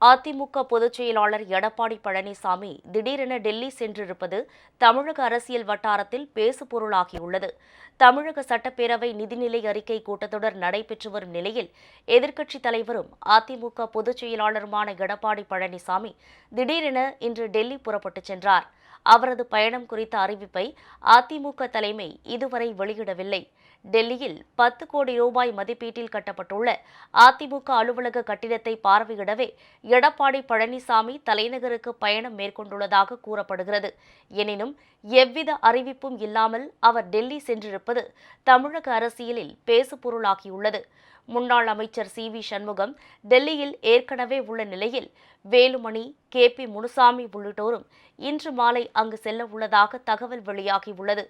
அதிமுக பொதுச் செயலாளர் எடப்பாடி பழனிசாமி திடீரென டெல்லி சென்றிருப்பது தமிழக அரசியல் வட்டாரத்தில் பேசுபொருளாகியுள்ளது. தமிழக சட்டப்பேரவை நிதிநிலை அறிக்கை கூட்டத்தொடர் நடைபெற்று வரும் நிலையில் எதிர்க்கட்சித் தலைவரும் அதிமுக பொதுச் செயலாளருமான எடப்பாடி பழனிசாமி திடீரென இன்று டெல்லி புறப்பட்டுச் சென்றார். அவரது பயணம் குறித்த அறிவிப்பை அதிமுக தலைமை இதுவரை வெளியிடவில்லை. டெல்லியில் பத்து கோடி ரூபாய் மதிப்பீட்டில் கட்டப்பட்டுள்ள அதிமுக அலுவலக கட்டிடத்தை பார்வையிடவே எடப்பாடி பழனிசாமி தலைநகருக்கு பயணம் மேற்கொண்டுள்ளதாக கூறப்படுகிறது. எனினும் எவ்வித அறிவிப்பும் இல்லாமல் அவர் டெல்லி சென்றிருப்பது தமிழக அரசியலில் பேசுபொருளாகியுள்ளது. முன்னாள் அமைச்சர் சி வி சண்முகம் டெல்லியில் ஏற்கனவே உள்ள நிலையில் வேலுமணி கே பி முனுசாமி உள்ளிட்டோரும் இன்று மாலை அங்கு செல்ல உள்ளதாக தகவல் வெளியாகியுள்ளது.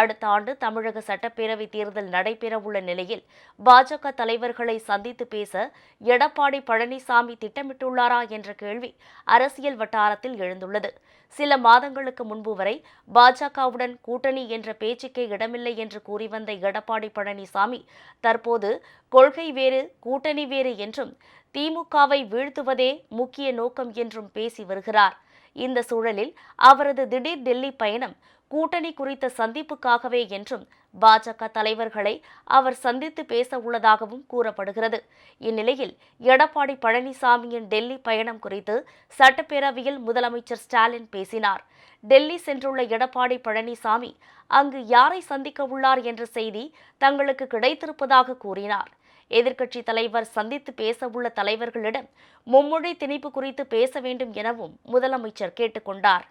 அடுத்த ஆண்டு தமிழக சட்டப்பேரவை தேர்தல் நடைபெறவுள்ள நிலையில் பாஜக தலைவர்களை சந்தித்து பேச எடப்பாடி பழனிசாமி திட்டமிட்டுள்ளாரா என்ற கேள்வி அரசியல் வட்டாரத்தில் எழுந்துள்ளது. சில மாதங்களுக்கு முன்பு வரை பாஜகவுடன் கூட்டணி என்ற பேச்சுக்கே இடமில்லை என்று கூறி வந்த எடப்பாடி பழனிசாமி தற்போது கொள்கை வேறு கூட்டணி வேறு என்றும் திமுகவை வீழ்த்துவதே முக்கிய நோக்கம் என்றும் பேசி வருகிறார். இந்த சூழலில் அவரது திடீர் டெல்லி பயணம் கூட்டணி குறித்த சந்திப்புக்காகவே என்றும் பாஜக தலைவர்களை அவர் சந்தித்து பேச உள்ளதாகவும் கூறப்படுகிறது. இந்நிலையில் எடப்பாடி பழனிசாமியின் டெல்லி பயணம் குறித்து சட்டப்பேரவையில் முதலமைச்சர் ஸ்டாலின் பேசினார். டெல்லி சென்றுள்ள எடப்பாடி பழனிசாமி அங்கு யாரை சந்திக்க உள்ளார் என்ற செய்தி தங்களுக்கு கிடைத்திருப்பதாக கூறினார். எதிர்க்கட்சி தலைவர் சந்தித்து பேசவுள்ள தலைவர்களிடம் மும்மொழி திணிப்பு குறித்து பேச வேண்டும் எனவும் முதலமைச்சர் கேட்டுக்கொண்டார்.